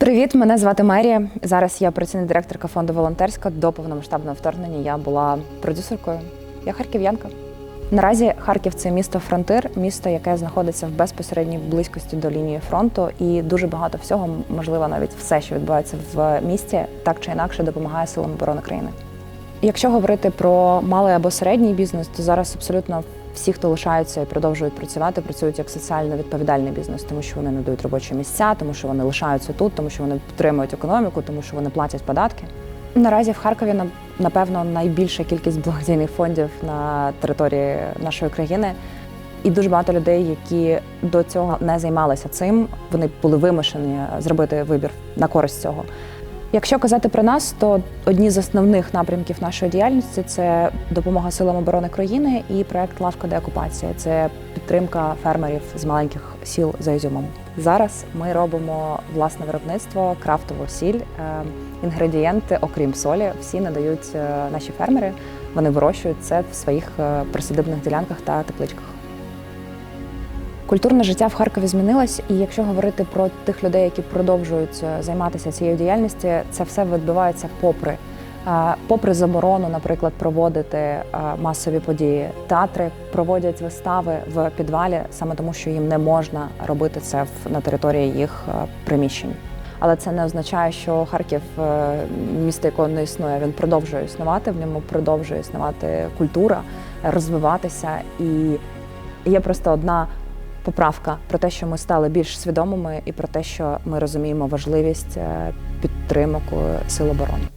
Привіт, мене звати Мерія. Зараз я працівна директорка фонду волонтерська. До повномасштабного вторгнення я була продюсеркою. Я харків'янка. Наразі Харків це місто фронтир, місто, яке знаходиться в безпосередній близькості до лінії фронту, і дуже багато всього, можливо, навіть все, що відбувається в місті, так чи інакше допомагає силам оборони країни. Якщо говорити про малий або середній бізнес, то зараз абсолютно всі, хто лишаються і продовжують працювати, працюють як соціально відповідальний бізнес, тому що вони надають робочі місця, тому що вони лишаються тут, тому що вони підтримують економіку, тому що вони платять податки. Наразі в Харкові на- напевно найбільша кількість благодійних фондів на території нашої країни. І дуже багато людей, які до цього не займалися цим, вони були вимушені зробити вибір на користь цього. Якщо казати про нас, то одні з основних напрямків нашої діяльності це допомога силам оборони країни і проект Лавка деокупація. Це підтримка фермерів з маленьких сіл за Ізюмом. Зараз ми робимо власне виробництво, крафтову сіль, Е, інгредієнти, окрім солі, всі надають е, наші фермери. Вони вирощують це в своїх е, присадибних ділянках та тепличках. Культурне життя в Харкові змінилось, і якщо говорити про тих людей, які продовжують е, займатися цією діяльністю, це все відбувається попри. Попри заборону, наприклад, проводити масові події, театри проводять вистави в підвалі саме тому, що їм не можна робити це на території їх е, приміщень. Але це не означає, що Харків е, місто, якого не існує, він продовжує існувати. В ньому продовжує існувати культура, розвиватися. І є просто одна поправка про те, що ми стали більш свідомими, і про те, що ми розуміємо важливість е, підтримок е, сил оборони.